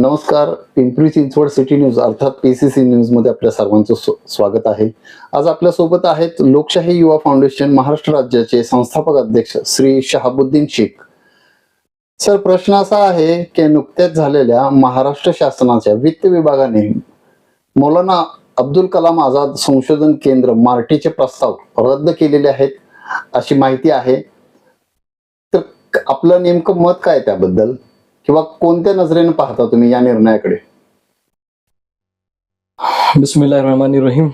नमस्कार Pimpri Chinchwad city news अर्थात PCC न्यूजमध्ये आपल्या सर्वांचं स्वागत आहे. आज आपल्यासोबत आहेत लोकशाही युवा फाउंडेशन महाराष्ट्र राज्याचे संस्थापक अध्यक्ष श्री शहाबुद्दीन शेख. सर प्रश्न असा आहे की नुकत्याच झालेल्या महाराष्ट्र शासनाच्या वित्त विभागाने मौलाना अब्दुल कलाम आझाद संशोधन केंद्र मार्टीचे प्रस्ताव रद्द केलेले आहेत अशी माहिती आहे. तर आपलं नेमकं मत काय त्याबद्दल? किंवा कोणत्या नजरेने पाहता तुम्ही या निर्णयाकडे? बिस्मिल्ला रहमान रहीम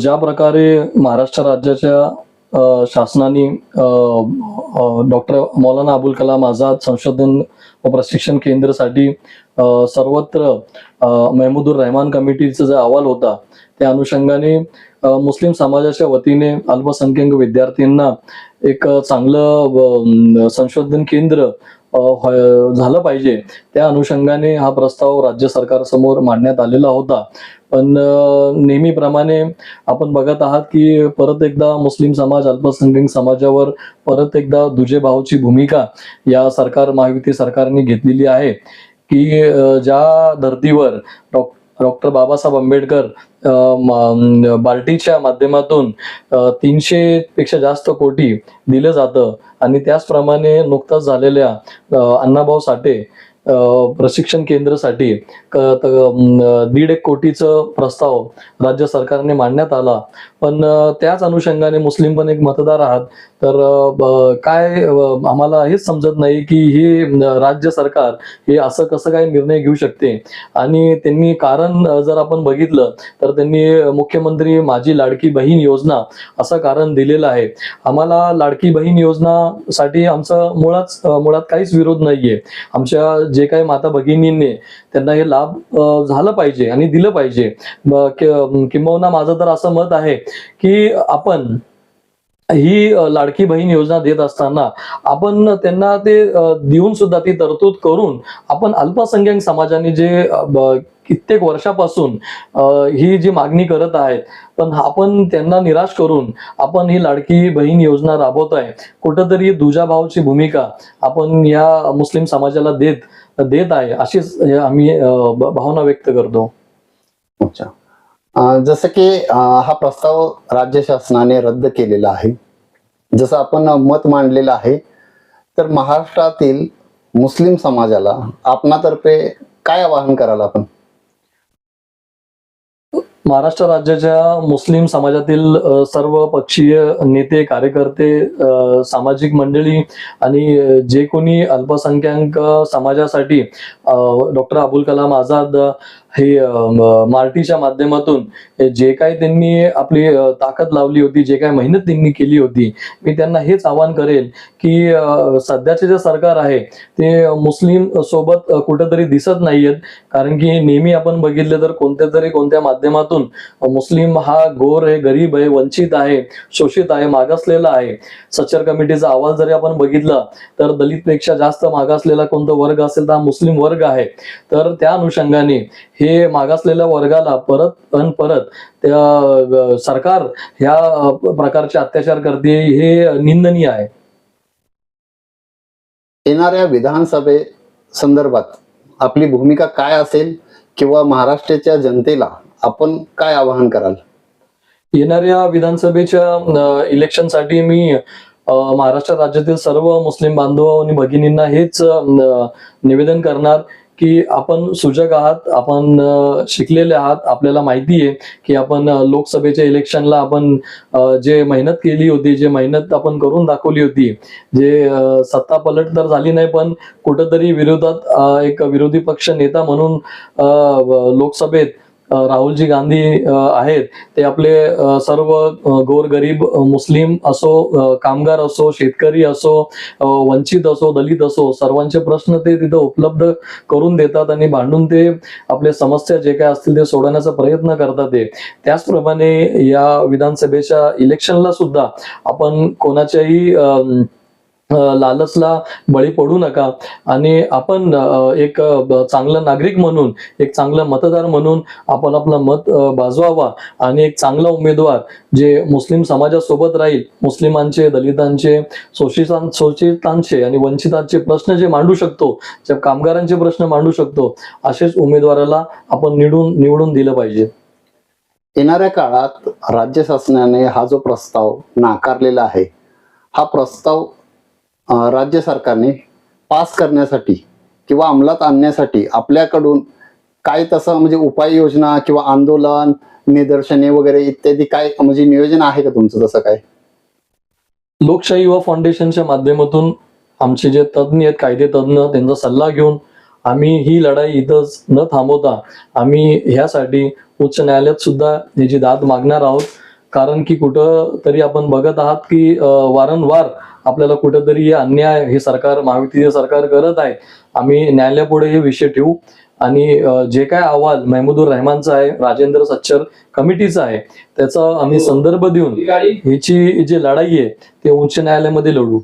ज्या प्रकारे महाराष्ट्र राज्याच्या शासनाने डॉक्टर मौलाना अबुल कलाम आझाद संशोधन व प्रशिक्षण केंद्रसाठी सर्वत्र अ, महमूदुर रहमान कमिटीचा जो अहवाल होता त्या अनुषंगाने मुस्लिम समाजाच्या वतीने अल्पसंख्याक विद्यार्थ्यांना एक चांगलं संशोधन केंद्र झालं पाहिजे. त्या अनुषंगाने हा प्रस्ताव राज्य सरकारसमोर मांडण्यात आलेला होता. पण नेहमीप्रमाणे आपण बघत आहात की परत एकदा मुस्लिम समाज अल्पसंख्याक समाजावर परत एकदा दुजे भावची भूमिका या सरकार महायुती सरकारने घेतलेली आहे. की ज्या धर्तीवर डॉ डॉक्टर बाबासाहेब आंबेडकर बार्टीच्या माध्यमातून तीनशे पेक्षा जास्त कोटी दिलं जातं. आणि त्याचप्रमाणे नुकताच झालेल्या अण्णाभाऊ साठे प्रशिक्षण केंद्रासाठी दीड एक कोटीचं प्रस्ताव राज्य सरकारने मांडण्यात आला. पण त्याच अनुषंगाने मुस्लिम पण एक मतदार आहात. तर काय आम्हाला हेच समजत नाही की हे राज्य सरकार हे असं कसं काय निर्णय घेऊ शकते? आणि त्यांनी कारण जर आपण बघितलं तर त्यांनी मुख्यमंत्री माझी लाडकी बहीण योजना असं कारण दिलेलं आहे. आम्हाला लाडकी बहीण योजनासाठी आमचं मुळात मुळात काहीच विरोध नाहीये. आमच्या जे काही माता भगिनींनी त्यांना हे लाभ झालं पाहिजे आणि दिलं पाहिजे. किंबहुना माझं तर असं मत आहे की आपण ही लाडकी बहीण योजना देत असताना आपण त्यांना ते देऊन सुद्धा ती तरतूद करून आपण अल्पसंख्याक समाजाने जे कित्येक वर्षापासून ही जी मागणी करत आहेत पण आपण त्यांना निराश करून आपण ही लाडकी बहीण योजना राबवत आहे कुठंतरी दुजाभावची भूमिका आपण या मुस्लिम समाजाला देत देत आहे अशीच आम्ही भावना व्यक्त करतो. अच्छा. जसं की हा प्रस्ताव राज्य शासनाने रद्द केलेला आहे. जसं आपण मत मांडलेलं आहे तर महाराष्ट्रातील मुस्लिम समाजाला आपणातर्फे काय आवाहन कराल आपण? महाराष्ट्र राज्याच्या मुस्लिम समाजातील सर्व पक्षीय नेते कार्यकर्ते सामाजिक मंडळी आणि जे कोणी अल्पसंख्याक समाजासाठी डॉक्टर अबुल कलाम आझाद हे मार्टीच्या माध्यमातून जे काही त्यांनी आपली ताकद लावली होती जे काही मेहनत त्यांनी केली होती मी त्यांना हेच आवाहन करेल की सध्याचे जे सरकार आहे ते मुस्लिम सोबत कुठेतरी दिसत नाहीयेत. कारण की नेहमी आपण बघितले तर कोणत्या तरी कोणत्या माध्यमातून मुस्लिम हा गोर आहे गरीब आहे वंचित आहे शोषित आहे मागासलेला आहे. सच्चर कमिटीचा अहवाल जरी आपण बघितला तर दलितपेक्षा जास्त मागासलेला कोणता वर्ग असेल तर हा मुस्लिम वर्ग आहे. तर त्या अनुषंगाने हे मागासलेल्या वर्गाला परत अन परत त्या सरकार ह्या प्रकारचे अत्याचार करते हे निंदनीय आहे. येणाऱ्या विधानसभे संदर्भात आपली भूमिका काय असेल किंवा महाराष्ट्राच्या जनतेला आपण काय आवाहन कराल? येणाऱ्या विधानसभेच्या इलेक्शनसाठी मी महाराष्ट्र राज्यातील सर्व मुस्लिम बांधव आणि भगिनींना हेच निवेदन करणार. की आपण सुजग आहात आपण शिकलेले आहात आपल्याला माहिती आहे की आपण लोकसभेच्या इलेक्शनला आपण जे मेहनत केली होती जे मेहनत आपण करून दाखवली होती जे सत्ता पलट तर झाली नाही पण कुठंतरी विरोधात एक विरोधी पक्ष नेता म्हणून अ, लोकसभेत राहुलजी गांधी आहेत. ते आपले सर्व गोरगरीब मुस्लिम असो कामगार असो शेतकरी असो वंचित असो दलित असो सर्वांचे प्रश्न ते तिथं उपलब्ध करून देतात आणि भांडून ते आपले समस्या जे काय असतील ते सोडवण्याचा प्रयत्न करतात ते. त्याचप्रमाणे या विधानसभेच्या इलेक्शनला सुद्धा आपण कोणाच्याही अं लालचला बळी पडू नका. आणि आपण एक चांगला चांगलं नागरिक म्हणून एक चांगलं मतदार म्हणून आपण आपलं मत बाजवावा. आणि एक चांगला उमेदवार जे मुस्लिम समाजासोबत राहील मुस्लिमांचे दलितांचे शोषितां शोषितांचे आणि वंचितांचे प्रश्न जे मांडू शकतो जे कामगारांचे प्रश्न मांडू शकतो असेच उमेदवाराला आपण निवडून निवडून दिलं पाहिजे. येणाऱ्या काळात राज्य शासनाने हा जो प्रस्ताव नाकारलेला आहे हा प्रस्ताव राज्य सरकारने पास करण्यासाठी किंवा अंमलात आणण्यासाठी आपल्याकडून काय तसं म्हणजे उपाययोजना किंवा आंदोलन निदर्शने वगैरे इत्यादी काय म्हणजे नियोजन आहे का तुमचं तसं काय? लोकशाही युवा फाउंडेशनच्या माध्यमातून आमचे जे तज्ज्ञ आहेत कायदे तज्ज्ञ त्यांचा सल्ला घेऊन आम्ही ही लढाई इथंच न थांबवता आम्ही ह्यासाठी उच्च न्यायालयात सुद्धा याची दाद मागणार आहोत. कारण की कुठं तरी आपण बघत आहात की वारंवार आपल्याला कुठेतरी हे अन्याय हे सरकार महायुतीचे सरकार करत आहे. आम्ही न्यायालयापुढे हे विषय ठेवू. आणि जे काय अहवाल महमूदुर रहमानचा आहे राजेंद्र सच्चर कमिटीचा आहे त्याचा आम्ही संदर्भ देऊन ह्याची जी लढाई आहे ते उच्च न्यायालयामध्ये लढू.